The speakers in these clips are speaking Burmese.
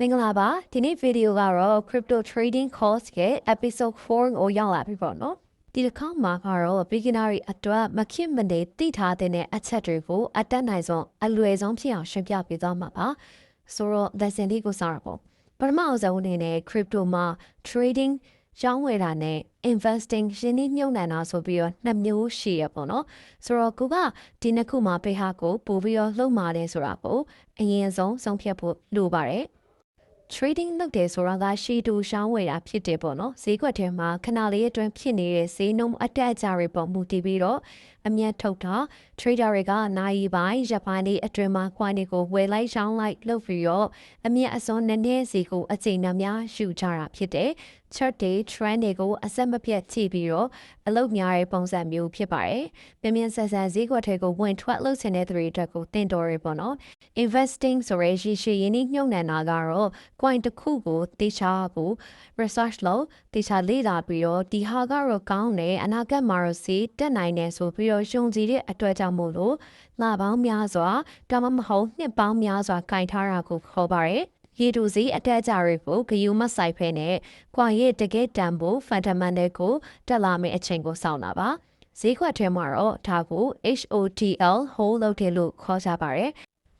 မင်္ဂလာပါဒီနေ့ဗီဒီယိုကတော့ crypto trading course ရဲ့ episode 4ကိုရောက်လာပြီပေါ့နော်ဒီတစ်ခါမှာကတော့ beginner တွေအတွက်မခင်မနေသိထားတဲ့အချက်တွေကိုအတက်နိုင်ဆုံးအလွယ်ဆုံးဖြစ်အောင်ရှင်းပြပေးသွားမှာပါဆိုတော့ lesson လေးကိုစရပေါ့ပထမအဆုံးအနေနဲ့ crypto မှာ trading ရောင်းဝယ်တာနဲ့ investing ရင်းနှီးမြှုပ်နှံတာဆိုပြီးတော့နှစ်မျိုးရှိရပေါ့နော်ဆိုတော့ကိုကဒီနှစ်ခုမှာပေးဟာကိုပို့ပြီးတော့လှုပ်မာတယ်ဆိုတာကိုအရင်ဆုံးဆုံးဖြတ်ဖို့လိုပါတယ် trading လုပ်တယ်ဆိုတာကရှီတူရှောင်းဝယ်တာဖြစ်တယ်ပေါ့နော်ဈေးကွက်ထဲမှာခဏလေးအတွင်းဖြစ်နေတဲ့ဈေးနှုန်းအတက်အကျတွေပေါ်မူတည်ပြီးတော့အမျက်ထုတ်တာ trader တွေကနိုင်ပိုင်းရပိုင်းလေးအတွင်းမှာ coin တွေကိုဝယ်လိုက်ရှောင်းလိုက်လုပ်ပြီးတော့အမျက်အစွန်းနည်းနည်းစီကိုအချိန်နှများယူကြတာဖြစ်တယ် chart day trend တွေကိုအဆက်မပြတ်ကြည့်ပြီးတော့အလုပ်များတဲ့ပုံစံမျိုးဖြစ်ပါတယ်။ပြင်းပြင်းဆက်ဆက်ဈေးကွက်ထဲကိုဝင်ထွက်လုပ်ချင်တဲ့သူတွေအတွက်ကိုတင်တော်ရပေါ့နော်။ investing ဆိုရဲရှိရှိရင်းနှီးမြှုပ်နှံတာကတော့ coin တစ်ခုကိုတေချာကို research လုပ်တေချာလေ့လာပြီးတော့ဒီဟာကတော့ကောင်းတယ်အနာဂတ်မှာတော့စီတက်နိုင်တယ်ဆိုပြီးတော့ရှုံကြည်တဲ့အတွက်ကြောင့်မို့လို့လပေါင်းများစွာဒါမှမဟုတ်နှစ်ပေါင်းများစွာကင်ထားတာကိုခေါ်ပါတယ်။ရေတူစီအတက်အကြတွေကိုဂယူမဆိုင်ဖဲနဲ့ကွာရဲ့တကယ်တန်ဖို့ fundamental ကိုတက်လာမယ့်အချိန်ကိုစောင့်တာပါဈေးကွက်ထဲမှာတော့ဒါကို HOTL hold လုပ်တယ်လို့ခေါ်ကြပါတယ်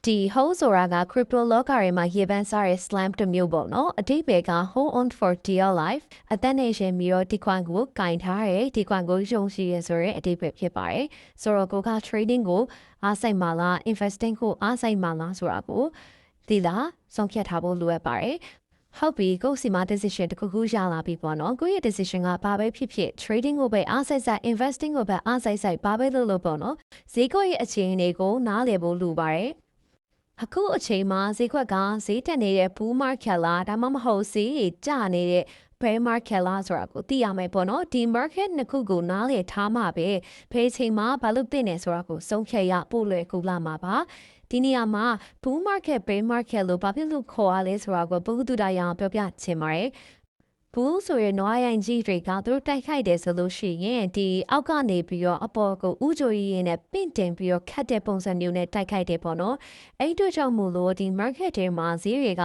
ဒီ hold ဆိုတာက crypto လောကတွေမှာရေပန်းစားတဲ့ slam တစ်မျိုးပေါ့နော်အတိတ်ပဲက hold on for dear life အသက်နေရှင်ပြီးတော့ဒီခွန်ကိုကင်ထားရဲဒီခွန်ကိုယုံရှိရဲဆိုရဲအတိတ်ပဲဖြစ်ပါတယ်ဆိုတော့ကိုက trading ကိုအားစိတ်မှလား investing ကိုအားစိတ်မှလားဆိုတာကိုဒီလားဆုံးဖြတ်ထားဖို့လိုအပ်ပါတယ်ဟုတ်ပြီကိုယ်စီမ decision တစ်ခုခုရလာပြီပေါ့နော်ကိုယ့်ရဲ့ decision ကဘာပဲဖြစ်ဖြစ် trading ကိုပဲအားစိတ်စိုက် investing ကိုပဲအားစိတ်စိုက်ဘာပဲလုပ်လို့ပေါ့နော်ဈေးကွက်ရဲ့အခြေအနေကိုနားလည်ဖို့လိုပါတယ် အခုအချိန်မှာဈေးကွက်ကဈေးတက်နေတဲ့ bull market လားဒါမှမဟုတ်ဈေးကျနေတဲ့ bear market လားဆိုတာကိုသိရမယ်ပေါ့နော်ဒီ market နှစ်ခုကိုနားလည်ထားမှပဲဘယ်အချိန်မှာဘာလို့တင်နေဆိုတာကိုစုံဖြတ်ရပို့လွယ်ကူလာမှာပါဒီနေရာမှာ bull market bear market လို့ဘာဖြစ်လို့ခေါ်ရလဲဆိုတာကိုဘုဟုတုတရအောင်ပြောပြချင်ပါတယ် ဘူးဆိုရင်နွားရိုင်ကြီးတွေကသူတို့တိုက်ခိုက်တယ်ဆိုလို့ရှိရင်ဒီအောက်ကနေပြီးတော့အပေါ်ကိုဥကြိုရင်းနဲ့ပင့်တင်ပြီးတော့ခတ်တဲ့ပုံစံမျိုးနဲ့တိုက်ခိုက်တယ်ပေါ့နော်အဲ့တို့ကြောင့်မို့လို့ဒီ market ထဲမှာဈေးတွေက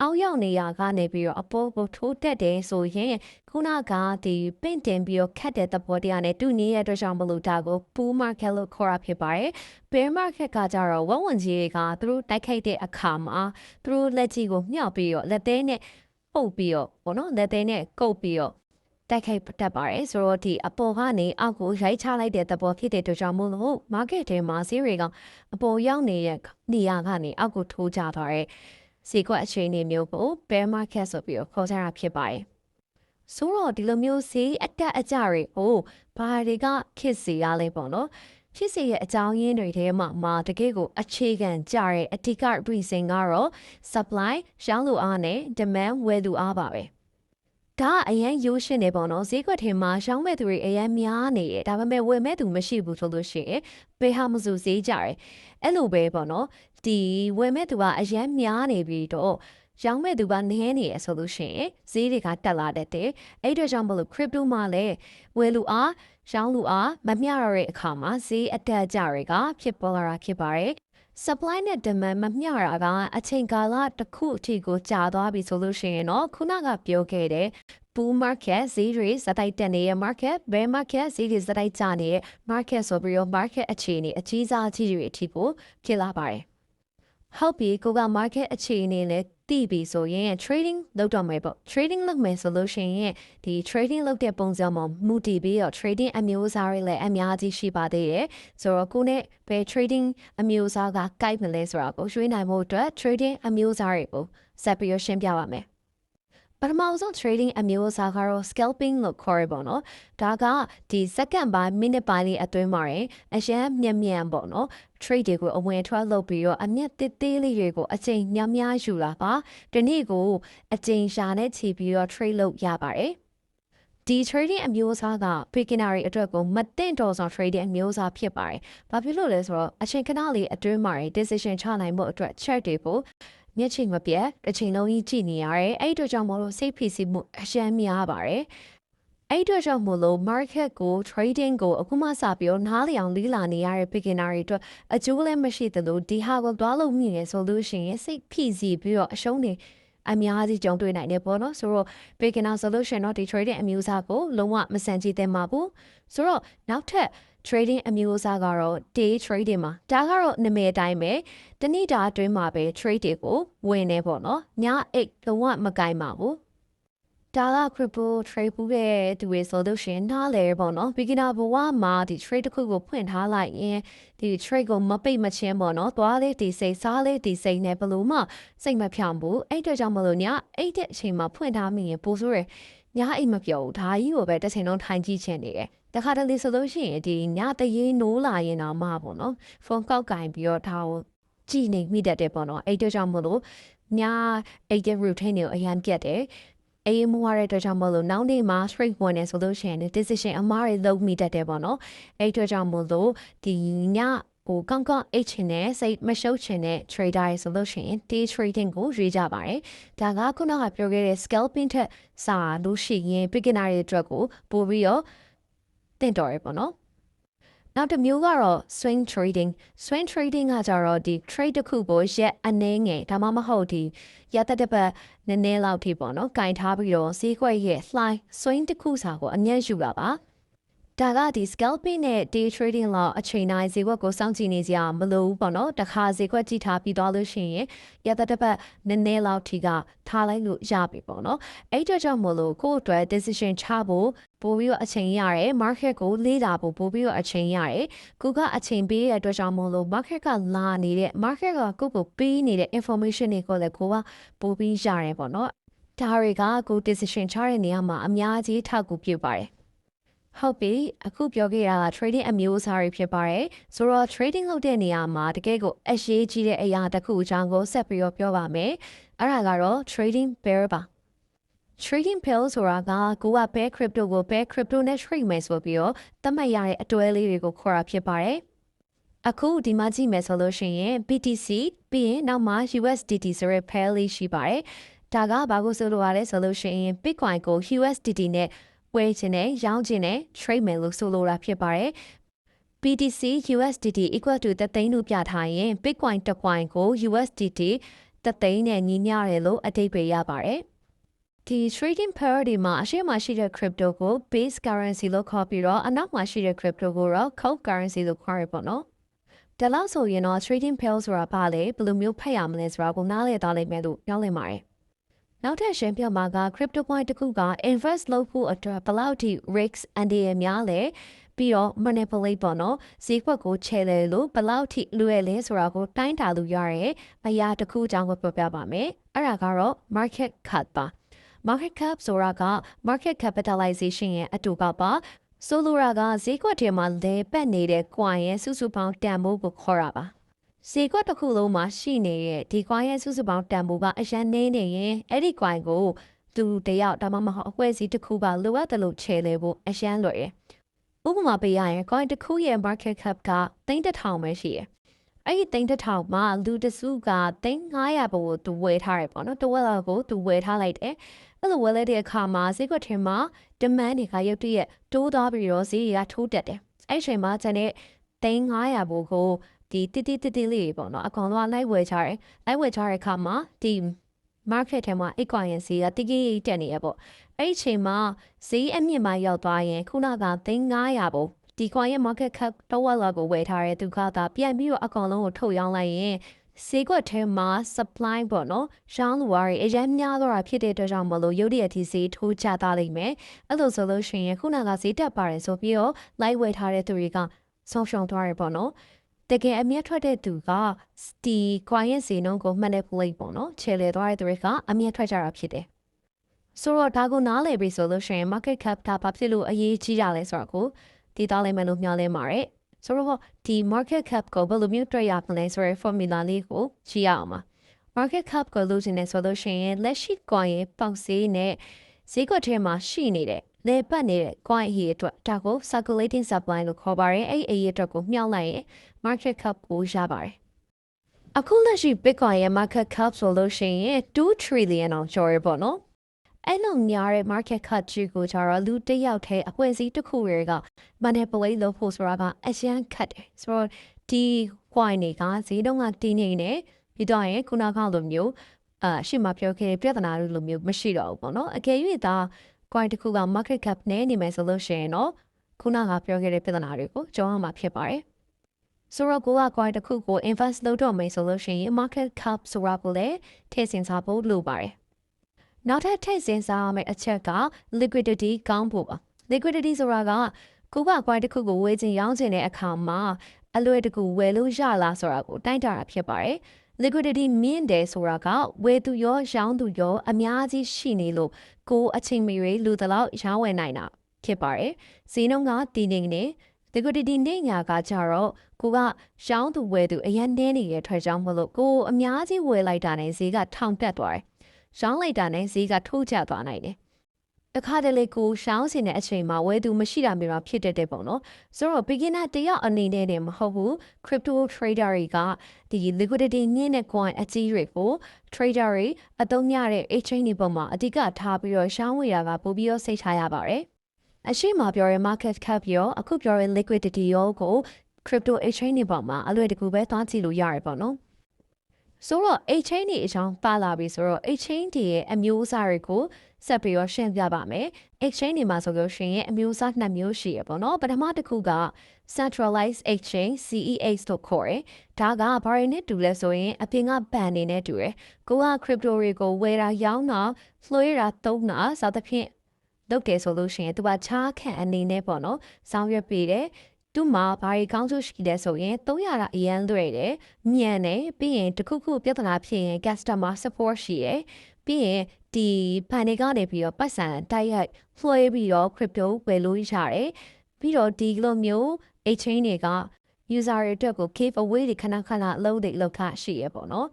အောက်ရောက်နေရကနေပြီးတော့အပေါ်ကိုထိုးတက်တယ်ဆိုရင်ခုနကဒီပင့်တင်ပြီးတော့ခတ်တဲ့သဘောတရားနဲ့တူညီရဲ့အတွက်ကြောင့်မလို့ဒါကို bull market လို့ခေါ်ရဖြစ်ပါတယ် bear market ကကြတော့ဝက်ဝင်ကြီးတွေကသူတို့တိုက်ခိုက်တဲ့အခါမှာသူတို့လက်ကြီးကိုမြှောက်ပြီးတော့လက်သေးနဲ့ ပုတ်ပြီးတော့ဘောနော်လက်သေးနဲ့ကုတ်ပြီးတော့တိုက်ခိုက်တတ်ပါတယ်ဆိုတော့ဒီအပေါ်ကနေအောက်ကိုရိုက်ချလိုက်တဲ့သဘောဖြစ်တဲ့အတွက်ကြောင့်မို့လို့ market ထဲမှာ series ကအပေါ်ရောက်နေတဲ့နေရာကနေအောက်ကိုထိုးကြသွားတဲ့စီကွက်အခြေအနေမျိုးကို bear market ဆိုပြီးတော့ခေါ်ကြတာဖြစ်ပါတယ်ဆိုတော့ဒီလိုမျိုးစီအတက်အကျတွေကိုဘာတွေကဖြစ်စေရလဲပေါ့နော် ဖြစ်စေရဲ့အကြောင်းရင်းတွေထဲမှာမှာတကယ့်ကိုအခြေခံကြတဲ့အဓိက reason ကတော့ supply ရောင်းလိုအားနဲ့ demand ဝယ်လိုအားပါပဲဒါအရင်ရိုးရှင်းနေပေါ့နော်ဈေးကွက်ထဲမှာရောင်းမဲ့သူတွေအရင်များနေတယ်ဒါပေမဲ့ဝယ်မဲ့သူမရှိဘူးဆိုလို့ရှိရင်ပေဟာမစုဈေးကြတယ်အဲ့လိုပဲပေါ့နော်ဒီဝယ်မဲ့သူကအရင်များနေပြီးတော့ ရောင်းမဲ့သူကနည်းနေရဆိုလို့ရှိရင်ဈေးတွေကတက်လာတတ်တယ်အဲ့အတွက်ကြောင့်မလို့ crypto မှာလည်းဝယ်လူအားရောင်းလူအားမမျှရတဲ့အခါမှာဈေးအတက်ကြတွေကဖြစ်ပေါ်လာတာဖြစ်ပါတယ် supply နဲ့ demand မမျှတာကအချိန်ကာလတစ်ခုအထိကိုကြာသွားပြီဆိုလို့ရှိရင်တော့ခုနကပြောခဲ့တဲ့ bull market ဈေးတွေစတိုက်တက်နေတဲ့ market bear market ဈေးတွေစတိုက်ကျနေတဲ့ market ဆိုပြီးတော့ market အခြေအနေအကြီးစားအကြီးတွေအထိကိုဖြစ်လာပါတယ် ဟုတ်ပြီကိုက market အခြေအနေနဲ့တည်ပြီဆိုရင် trading လုပ်တော့မယ်ပေါ့ trading လုပ်မယ်ဆိုလို့ရှိရင်ဒီ trading လုပ်တဲ့ပုံစံမှာမူတည်ပြီးတော့ trading အမျိုးအစားတွေလည်းအများကြီးရှိပါသေးတယ်ဆိုတော့ကိုနဲ့ဘယ် trading အမျိုးအစားကကိုက်မလဲဆိုတာကိုရွှေ့နိုင်ဖို့အတွက် trading အမျိုးအစားတွေကိုဆက်ပြီးရှင်းပြပါမယ် ပထမဆုံး trading အမျိုးအစားကတော့ scalping လို့ခေါ်ရပါတော့။ဒါကဒီ second ပိုင်း minute ပိုင်းလေးအတွင်းမှာရင်အရန်မြန်မြန်ပေါ့နော်။ trade တွေကိုအဝင်ထွက်လုပ်ပြီးတော့အမျက်တစ်သေးလေးတွေကိုအချိန်များများယူလာပါ။ဒီနေ့ကိုအချိန်ရှာနဲ့ချီပြီးတော့ trade လုပ်ရပါတယ်။ဒီ trading အမျိုးအစားက beginner တွေအတွက်ကိုမသင့်တော်ဆောင် trading အမျိုးအစားဖြစ်ပါတယ်။ဘာဖြစ်လို့လဲဆိုတော့အချိန်ခဏလေးအတွင်းမှာ decision ချနိုင်မှုအတွက် chart တွေကို မျက်ချိန်မပြတ်တစ်ချိန်လုံးကြီးကြည့်နေရတယ်အဲ့အတွက်ကြောင့်မလို့စိတ်ဖိစီးမှုအရှမ်းများပါတယ်အဲ့အတွက်ကြောင့်မို့လို့ market ကို trading ကိုအခုမှစပြီးတော့နားလည်အောင်လေ့လာနေရတဲ့ beginner တွေအတွက်အကျိုးလည်းမရှိသလိုဒီဟာကိုသွားလို့မြင်ရဆိုလို့ရှိရင်စိတ်ဖိစီးပြီးတော့အရှုံးတွေအများကြီးကြုံတွေ့နိုင်တယ်ပေါ့နော်ဆိုတော့ beginner solution တော့ဒီ trading အမျိုးအစားကိုလုံးဝမစံကြည့်သင့်ပါဘူးဆိုတော့နောက်ထပ် trading အမျိုးအစားကတော့ day trading မှာဒါကတော့နာမည်အတိုင်းပဲတနေ့တာအတွင်းမှာပဲ trade တွေကိုဝင်နေပေါ့နော်ညအိတ်လုံးဝမကင်ပါဘူးဒါက crypto trade ပူတဲ့သူတွေဆိုလို့ရှိရင်နားလေပေါ့နော် beginner ဘဝမှာဒီ trade တစ်ခုကိုဖွင့်ထားလိုက်ရင်ဒီ trade ကိုမပိတ်မချင်းပေါ့နော်သွားလေးဒီစိတ်စားလေးဒီစိတ်နဲ့ဘလို့မှစိတ်မဖြောင်ဘူးအဲ့အတွက်ကြောင့်မလို့ညအဲ့တဲ့အချိန်မှာဖွင့်ထားမိရင်ပိုဆိုးရယ်ညအိတ်မပြောဘူးဒါကြီးကိုပဲတစ်ချိန်လုံးထိုင်ကြည့်ချင်နေတယ် တခါတလေဆိုလို့ရှိရင်ဒီညတရေနိုးလာရင်တော့မပေါ့နော်ဖုန်းကောက်ကင်ပြီးတော့ဒါကိုကြည့်နေမိတတ်တယ်ပေါ့နော်အဲ့အတွက်ကြောင့်မလို့ညအဲ့တဲ့ routine ကိုအရန်ပြတ်တယ်အေးမွားတဲ့အတွက်ကြောင့်မလို့နောက်နေ့မှာ straight ဝင်နေဆိုလို့ရှိရင် decision အမားတွေလုပ်မိတတ်တယ်ပေါ့နော်အဲ့အတွက်ကြောင့်မလို့ဒီညဟိုကောင်းကောင်းအိတ်ချင်တဲ့စိတ်မရှုပ်ချင်တဲ့ trader တွေဆိုလို့ရှိရင် day trading ကိုရွေးကြပါတယ်။ဒါကခုနကပြောခဲ့တဲ့ scalping ထက်စာလို့ရှိရင် beginner တွေအတွက်ကိုပို့ပြီးတော့ တင့်တော်ရပေါ့နော်။နောက်တစ်မျိုးကတော့ swing trading swing trading ကကြတော့ဒီ trade တစ်ခုကိုရက်အနည်းငယ်ဒါမှမဟုတ်ဒီရက်သက်တစ်ပတ်နည်းနည်းလောက်ထိပေါ့နော်။ကင်ထားပြီးတော့ဈေးကွက်ရဲ့ fly swing တစ်ခုစာကိုအမျက်ယူတာပါ။ ဒါကဒီ scalping နဲ့ day trading လောက်အချိန်တိုင်းဈေးကွက်ကိုစောင့်ကြည့်နေကြမလို့ပေါ့နော်တခါဈေးကွက်ကြည့်ထားပြီးသွားလို့ရှိရင်ရတဲ့တစ်ပတ်နည်းနည်းလောက်ထိကထားလိုက်လို့ရပြီပေါ့နော်အဲ့တော့ကြောင့်မလို့ကိုယ့်အတွက် decision ချဖို့ပို့ပြီးတော့အချိန်ရတယ် market ကိုလေ့လာဖို့ပို့ပြီးတော့အချိန်ရတယ်ကိုကအချိန်ပေးရတဲ့အတွက်ကြောင့်မလို့ market ကလာနေတဲ့ market ကကိုယ့်ကိုပေးနေတဲ့ information တွေကိုလည်းကိုကပို့ပြီးရတယ်ပေါ့နော်ဒါတွေကကို decision ချတဲ့နေရာမှာအများကြီးထောက်ကူပြုပါတယ် ဟုတ်ပြီအခုပြောခဲ့တာက trading အမျိုးအစားတွေဖြစ်ပါတယ်ဆိုတော့ trading လုပ်တဲ့နေရာမှာတကယ်ကိုအရေးကြီးတဲ့အရာတစ်ခုအကြောင်းကိုဆက်ပြီးတော့ပြောပါမယ်အဲ့ဒါကတော့ trading pair ပါ trading pair ဆိုတာကကိုက pair crypto ကို pair crypto နဲ့ trade မယ်ဆိုပြီးတော့သတ်မှတ်ရတဲ့အတွဲလေးတွေကိုခေါ်တာဖြစ်ပါတယ်အခုဒီမှာကြည့်မယ်ဆိုလို့ရှိရင် BTC ပြီးရင်နောက်မှာ USDT ဆိုတဲ့ pair လေးရှိပါတယ်ဒါကဘာကိုဆိုလိုရလဲဆိုလို့ရှိရင် Bitcoin ကို USDT နဲ့ ဝယ်ခြင်းနဲ့ရောင်းခြင်းနဲ့ trade မယ်လို့ဆိုလိုတာဖြစ်ပါတယ်။ BTC USDT equal to တသိန်းလို့ပြထားရင် Bitcoin တစ် coin ကို USDT တသိန်းနဲ့ညီမျှတယ်လို့အဓိပ္ပာယ်ရပါတယ်။ဒီ trading pair ဒီမှာအရှိမရှိတဲ့ crypto ကို base currency လို့ခေါ်ပြီးတော့အနောက်မှာရှိတဲ့ crypto ကိုတော့ cold currency လို့ခေါ်ရပေါ့နော်။ဒါလောက်ဆိုရင်တော့ trading pair ဆိုတာဘာလဲဘယ်လိုမျိုးဖတ်ရမလဲဆိုတာကိုနားလည်သွားလိမ့်မယ်လို့ပြောလင်ပါတယ်။ နောက်ထပ်ရှင်းပြမှာက crypto coin တစ်ခုက invest လုပ်ဖို့အတွက်ဘယ်လောက်ထိ risk အန္တရာယ်များလဲပြီးတော့ manipulate ပေါ့နော်ဈေးကွက်ကိုချဲလဲလို့ဘယ်လောက်ထိလွယ်လဲဆိုတာကိုတိုင်းတာလို့ရတဲ့အရာတစ်ခုအကြောင်းကိုပြောပြပါမယ်အဲ့ဒါကတော့ market cap ပါ market cap ဆိုတာက market capitalization ရဲ့အတူကပါဆိုလိုတာကဈေးကွက်ထဲမှာလဲပတ်နေတဲ့ coin ရဲ့စုစုပေါင်းတန်ဖိုးကိုခေါ်တာပါ ဈေးကွက်တစ်ခုလုံးမှာရှိနေတဲ့ဒီကွိုင်းရဲ့စုစုပေါင်းတန်ဖိုးကအရန်နေနေရင်အဲ့ဒီကွိုင်းကိုသူတယောက်ဒါမှမဟုတ်အခွဲစီတစ်ခုပါလိုအပ်တယ်လို့ချဲလဲဖို့အရန်လွယ်တယ်။ဥပမာပေးရရင်ကွိုင်းတစ်ခုရဲ့ market cap က3000ပဲရှိတယ်။အဲ့ဒီ3000မှာလူတစုက3500ဘို့ကိုသူဝယ်ထားတယ်ပေါ့နော်။တဝက်လောက်ကိုသူဝယ်ထားလိုက်တယ်။အဲ့လိုဝယ်လိုက်တဲ့အခါမှာဈေးကွက်ထဲမှာ demand တွေကရုတ်တရက်တိုးသွားပြီးတော့ဈေးတွေကထိုးတက်တယ်။အဲ့ဒီအချိန်မှာကျန်တဲ့3500ဘို့ကို ဒီတိတိတိတိလေးပေါ့နော်အကောင်လုံးကလိုက်ဝယ်ချတယ်လိုက်ဝယ်ချတဲ့အခါမှာဒီ market ထဲမှာအိတ်ကွာရင်ဈေးကတိကိတက်နေရပေါ့အဲ့ဒီချိန်မှာဈေးအမြင့်မှရောက်သွားရင်ခုနက3900ပေါ့ဒီကွာရဲ့ market cap တော့ဝက်လောက်ကိုဝယ်ထားတဲ့သူကသာပြန်ပြီးတော့အကောင်လုံးကိုထုတ်ရောင်းလိုက်ရင်ဈေးကွက်ထဲမှာ supply ပေါ့နော်ရောင်းလူဝါတွေအရင်များတော့တာဖြစ်တဲ့အတွက်ကြောင့်မလို့ရုပ်ရည်အထိဈေးထိုးချသွားလိမ့်မယ်အဲ့လိုဆိုလို့ရှိရင်ခုနကဈေးတက်ပါတယ်ဆိုပြီးတော့ live ဝယ်ထားတဲ့သူတွေကဆုံးရှုံးသွားရပေါ့နော် တကယ်အမျက်ထွက်တဲ့သူကဒီ client စီနှုန်းကို manipulate ပေါ့နော်ခြေလေသွားတဲ့သူတွေကအမျက်ထွက်ကြတာဖြစ်တယ်ဆိုတော့ဒါကိုနားလည်ပြီဆိုလို့ရှိရင် market cap ဒါဘာဖြစ်လို့အရေးကြီးကြလဲဆိုတော့ကိုဒီသားလေးမလို့မျှော်လင့်ပါတယ်ဆိုတော့ဒီ market cap ကိုဘယ်လိုမျိုးတွေ့ရမလဲဆိုတဲ့ formula လေးကိုကြည့်ရအောင်ပါ market cap ကိုလို့ရှင်နေဆိုလို့ရှိရင်လက်ရှိ coin ရဲ့ပေါက်ဈေးနဲ့ဈေးကွက်ထဲမှာရှိနေတဲ့ လေပတ်နေတဲ့ coin အရေးအတွက်ဒါကို circulating supply လို့ခေါ်ပါတယ်အဲ့အရေးအတွက်ကိုမြှောက်လိုက်ရင် market cap ကိုရပါတယ်အခုလက်ရှိ Bitcoin ရဲ့ market cap ဆိုလို့ရှိရင်2 trillion အောင်ကျော်ရပေါ့နော်အဲ့လိုညားတဲ့ market cap ကြီးကိုကျတော့လူတစ်ယောက်တည်းအပွင့်စည်းတစ်ခုတွေက manipulate လုပ်ဖို့ဆိုတာကအရန်ခတ်တယ်ဆိုတော့ဒီ coin တွေကဈေးတုံးကတည်နေနေပြီးတော့ရင်ခုနကလိုမျိုးအာရှေ့မှာပြောခဲ့တဲ့ပြဿနာတွေလိုမျိုးမရှိတော့ဘူးပေါ့နော်အကယ်၍သာ coin တစ်ခုက market cap နဲ့နေမယ်ဆိုလို့ရှိရင်တော့ခုနကပြောခဲ့တဲ့ပြဿနာတွေကိုကြောင်းရမှာဖြစ်ပါတယ်ဆိုတော့ကိုက coin တစ်ခုကို invest လုပ်တော့မယ်ဆိုလို့ရှိရင် market cap ဆိုတာကိုလည်းထည့်ဆင်စားဖို့လိုပါတယ်နောက်ထပ်ထည့်ဆင်စားရမယ့်အချက်က liquidity ကောင်းဖို့ပါ liquidity ဆိုတာကကိုက coin တစ်ခုကိုဝယ်ခြင်းရောင်းခြင်းတဲ့အခါမှာအလွယ်တကူဝယ်လို့ရလားဆိုတာကိုတိုင်းတာတာဖြစ်ပါတယ် liquidity မြင့်တယ်ဆိုတာကဝယ်သူရောရောင်းသူရောအများကြီးရှိနေလို့ကိုအချိန်မီတွေလူတလောက်ရောင်းဝယ်နိုင်တာဖြစ်ပါတယ်။ဈေးနှုန်းကတည်နေနေ liquidity နဲ့ညာကကြတော့ကိုကရောင်းသူဝယ်သူအရင်နှင်းနေတဲ့ထွက်ကြောင်းမလို့ကိုအများကြီးဝယ်လိုက်တာနဲ့ဈေးကထောင်တက်သွားတယ်။ရောင်းလိုက်တာနဲ့ဈေးကထိုးကျသွားနိုင်တယ် တခါတလေကိုရှောင်းစင်တဲ့အချိန်မှာဝယ်သူမရှိတာမျိုးတော့ဖြစ်တတ်တယ်ပေါ့နော်ဆိုတော့ beginner တယောက်အနေနဲ့တည်းမဟုတ်ဘူး crypto trader တွေကဒီ liquidity ညင်းတဲ့ coin အကြီးတွေကို trader တွေအသုံးများတဲ့ exchange တွေပေါ်မှာအဓိကထားပြီးတော့ရှောင်းဝေတာကပိုပြီးတော့စိတ်ချရပါတယ်အရှိမပြောရဲ market cap ရောအခုပြောရဲ liquidity ရောကို crypto exchange တွေပေါ်မှာအလွယ်တကူပဲသွားကြည့်လို့ရတယ်ပေါ့နော် ဆိုတော့ exchange တွေအကြောင်းပါလာပြီဆိုတော့ exchange တွေရဲ့အမျိုးအစားတွေကိုဆက်ပြီးတော့ရှင်းပြပါမယ် exchange တွေမှာဆိုလို့ရှိရင်အမျိုးအစားနှစ်မျိုးရှိရပေါ့နော်ပထမတစ်ခုက centralized exchange CEX လို့ခေါ်တယ်ဒါကဘာတွေနဲ့တူလဲဆိုရင်အပြင်ကဘဏ်နေနဲ့တူတယ်ကိုက crypto တွေကိုဝယ်တာရောင်းတာလွှဲတာသုံးတာစသဖြင့်လုပ်တယ်ဆိုလို့ရှိရင်သူကချားခန့်အနေနဲ့ပေါ့နော်ဆောင်ရွက်ပေးတယ် သူ့မှာဘာတွေကောင်းကျိုးရှိလဲဆိုရင်300တာအရန်လွှဲတယ်မြန်တယ်ပြီးရင်တခုခုပြဿနာဖြစ်ရင် customer support ရှိတယ်ပြီးရင်ဒီဘန်တွေကနေပြီးတော့ပတ်စံတိုက်ရိုက်လွှဲပြီးတော့ crypto ဝယ်လို့ရတယ်ပြီးတော့ဒီလိုမျိုး exchange တွေက user တွေအတွက်ကို give away တွေခဏခဏအလုပ်တွေလုပ်ခရှိရပေါ့နော်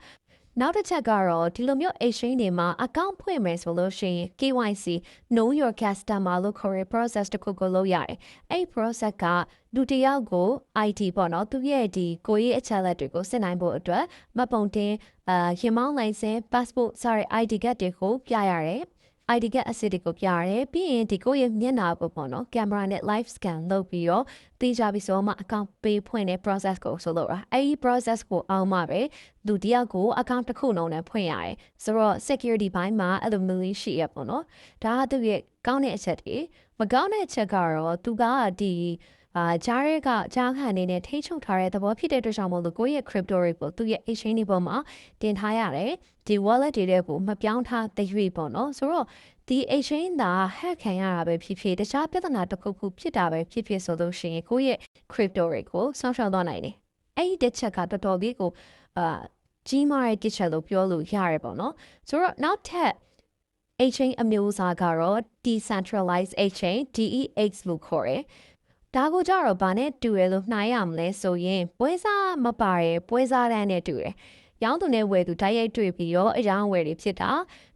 နောက်တစ်ချက်ကတော့ဒီလိုမျိုး exchange တွေမှာ account ဖွင့်မယ်ဆိုလို့ရှိရင် KYC know your customer လို့ခေါ်တဲ့ process တစ်ခုကိုလုပ်ရတယ်။အဲ့ process ကလူတစ်ယောက်ကို ID ပေါ့နော်သူရဲ့ဒီကိုရေးအချက်အလက်တွေကိုစစ်နိုင်ဖို့အတွက်မပုံတင်အာရင်မောင်းလိုင်စင် passport sorry ID card တွေကိုပြရတယ်။ ID card အစစ်တွေကိုပြရတယ်ပြီးရင်ဒီကိုရဲ့မျက်နှာကိုပေါ့နော်ကင်မရာနဲ့ live scan လုပ်ပြီးတော့သိကြပြီးဆိုမှ account ပေးဖွင့်တဲ့ process ကိုဆိုလို့ရအဲ့ဒီ process ကိုအောင်မှပဲလူတယောက်ကို account တစ်ခုလုံးနဲ့ဖွင့်ရတယ်ဆိုတော့ security ဘိုင်းမှာအဲ့လိုမျိုးရှိရပေါ့နော်ဒါကသူရဲ့ကောင်းတဲ့အချက်တွေမကောင်းတဲ့အချက်ကတော့သူကဒီ အာဂျားရဲကဂျားခန်နေနဲ့ထိချုပ်ထားတဲ့သဘောဖြစ်တဲ့အတွက်ကြောင့်မို့လို့ကိုယ့်ရဲ့ crypto တွေကိုသူ့ရဲ့ exchange တွေပေါ်မှာတင်ထားရတယ်ဒီ wallet တွေတဲ့ကိုမပြောင်းထားတဲ့ရွေပေါ့နော်ဆိုတော့ဒီ exchange သာ hack ခံရတာပဲဖြစ်ဖြစ်တခြားပြဿနာတစ်ခုခုဖြစ်တာပဲဖြစ်ဖြစ်ဆိုလို့ရှိရင်ကိုယ့်ရဲ့ crypto တွေကိုစောင့်ရှောက်သွားနိုင်တယ်အဲ့ဒီတစ်ချက်ကတော်တော်လေးကိုအာကြီးမားတဲ့တစ်ချက်လို့ပြောလို့ရတယ်ပေါ့နော်ဆိုတော့နောက်ထပ် exchange အမျိုးအစားကတော့ decentralized exchange DEX လို့ခေါ်တယ် ဒါကိုကြတော့ဘာနဲ့တူရလို့နှိုင်းရမလဲဆိုရင်ပွဲစားမပါရဲပွဲစားတန်းနဲ့တူတယ်။ရောင်းသူနဲ့ဝယ်သူတိုက်ရိုက်တွေ့ပြီးတော့အရောင်းဝယ်တွေဖြစ်တာ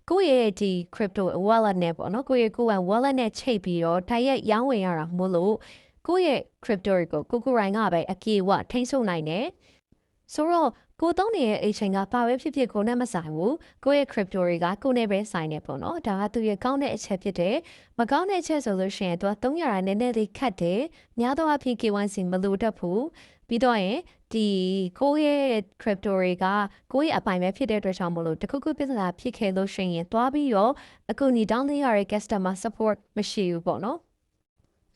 ကိုယ့်ရဲ့ဒီ crypto wallet နဲ့ပေါ့နော်ကိုယ့်ရဲ့ကိုယ်က wallet နဲ့ချိတ်ပြီးတော့တိုက်ရိုက်ရောင်းဝယ်ရတာမို့လို့ကိုယ့်ရဲ့ crypto ကိုကိုကိုရိုင်းကပဲအပြေအဝထိန်းချုပ်နိုင်တယ်။ ဆိုတော့ကိုသုံးနေတဲ့အိတ်ချိန်ကပါပဲဖြစ်ဖြစ်ကိုနဲ့မဆိုင်ဘူးကိုရဲ့ crypto တွေကကိုနဲ့ပဲဆိုင်နေပေါ့နော်ဒါကသူရဲ့ကောင်းတဲ့အချက်ဖြစ်တယ်မကောင်းတဲ့အချက်ဆိုလို့ရှိရင်သူက300ရာနည်းနည်းလေးခတ်တယ်များသောအားဖြင့် KYC မလိုတတ်ဘူးပြီးတော့ရင်ဒီကိုရဲ့ crypto တွေကကိုရဲ့အပိုင်ပဲဖြစ်တဲ့အတွက်ကြောင့်မလို့တခုခုပြဿနာဖြစ်ခဲ့လို့ရှိရင်တွားပြီးတော့အခုညီတောင်းနေရတဲ့ customer support မရှိဘူးပေါ့နော်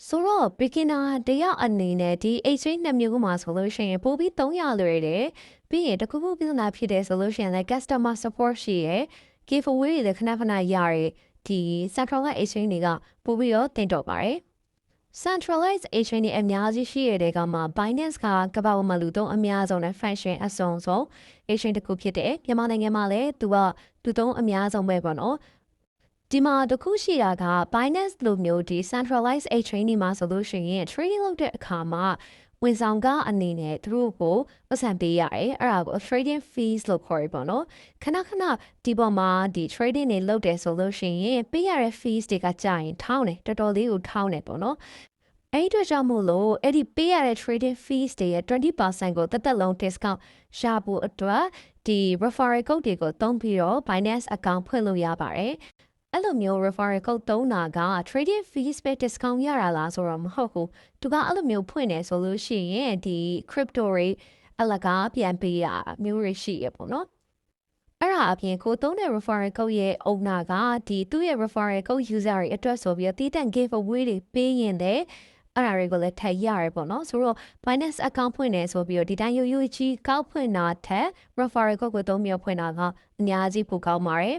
ဆိုတော့ beginner တယောက်အနေနဲ့ဒီ exchange နှစ်မျိုးမှာဆိုလို့ရှိရင်ပိုပြီး300လွယ်တယ်ပြီးရင်တခုခုပြဿနာဖြစ်တယ်ဆိုလို့ရှိရင်လည်း customer support ရှိရယ် giveaway တွေလည်းခဏခဏရရဒီ centralized exchange တွေကပိုပြီးတော့တင်တော့ပါတယ် centralized exchange တွေအများကြီးရှိရတဲ့ကမှာ Binance ကကမ္ဘာပေါ်မှာလူသုံးအများဆုံးနဲ့ function အစုံဆုံး exchange တစ်ခုဖြစ်တယ်မြန်မာနိုင်ငံမှာလည်းသူကလူသုံးအများဆုံးပဲပေါ့နော် ဒီမှာတခုရှိတာက Binance လိုမျိုးဒီ centralized exchange တွေမှာဆိုလို့ရှိရင် trading လုပ်တဲ့အခါမှာဝန်ဆောင်ကအနေနဲ့သူတို့ကိုပတ်စံပေးရတယ်အဲ့ဒါကို trading fees လို့ခေါ်ရပါတော့ခဏခဏဒီပေါ်မှာဒီ trading တွေလုပ်တယ်ဆိုလို့ရှိရင်ပေးရတဲ့ fees တွေကကြာရင်ထောင်းတယ်တော်တော်လေးကိုထောင်းတယ်ပေါ့နော်အဲ့ဒီကြောင့်မို့လို့အဲ့ဒီပေးရတဲ့ trading fees တွေရဲ့20%ကိုတက်တက်လုံး discount ရဖို့အတွက်ဒီ referral code တွေကိုသုံးပြီးတော့ Binance account ဖွင့်လို့ရပါတယ် အဲ့လိုမျိုး referral code သုံးတာက trading fees ပဲ discount ရတာလားဆိုတော့မဟုတ်ဘူးသူကအဲ့လိုမျိုးဖွင့်နေဆိုလို့ရှိရင်ဒီ crypto တွေအလကားပြန်ပေးရမျိုးတွေရှိရပေါ့နော်အဲ့ဒါအပြင်ကိုသုံးတဲ့ referral code ရဲ့ owner ကဒီသူ့ရဲ့ referral code user တွေအတွက်ဆိုပြီးတော့တည်တံ့ giveaway တွေပေးရင်တဲ့အဲ့ဒါတွေကိုလည်းထည့်ရတယ်ပေါ့နော်ဆိုတော့ Binance account ဖွင့်နေဆိုပြီးတော့ဒီတိုင်းရိုးရိုးကြီးကောက်ဖွင့်တာထက် referral code ကိုသုံးပြီးတော့ဖွင့်တာကအများကြီးပိုကောင်းပါတယ်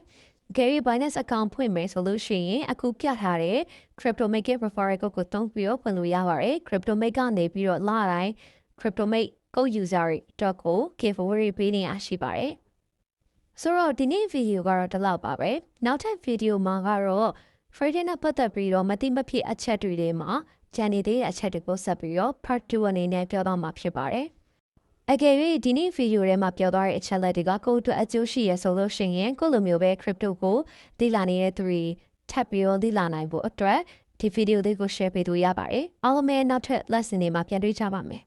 Gary Binance account ဖွင့်မယ်ဆိုလို့ရှိရင်အခုပြထားတဲ့ CryptoMate referral code ကိုသုံးပြီးတော့ဖွင့်လို့ရပါတယ် CryptoMate ကနေပြီးတော့လတိုင်း CryptoMate code user တွေအတွက်ကို giveaway ပေးနေရရှိပါတယ်ဆိုတော့ဒီနေ့ဗီဒီယိုကတော့ဒီလောက်ပါပဲနောက်ထပ်ဗီဒီယိုမှာကတော့ Friday နဲ့ပတ်သက်ပြီးတော့မတိမဖြစ်အချက်တွေထဲမှာဂျန်နေတဲ့အချက်တွေကိုဆက်ပြီးတော့ part 2အနေနဲ့ပြောတော့မှာဖြစ်ပါတယ် အကယ်၍ဒီနေ့ဗီဒီယိုထဲမှာပြောသွားတဲ့အချက်လက်တွေကကိုယ့်အတွက်အကျိုးရှိရဆိုလို့ရှိရင်ကိုလိုမျိုးပဲ crypto ကိုသိလာနေတဲ့သူတွေထပ်ပြီးတော့သိလာနိုင်ဖို့အတွက်ဒီဗီဒီယိုလေးကို share ပေးလို့ရပါတယ်အားလုံးပဲနောက်ထပ် lesson တွေမှာပြန်တွေ့ကြပါမယ်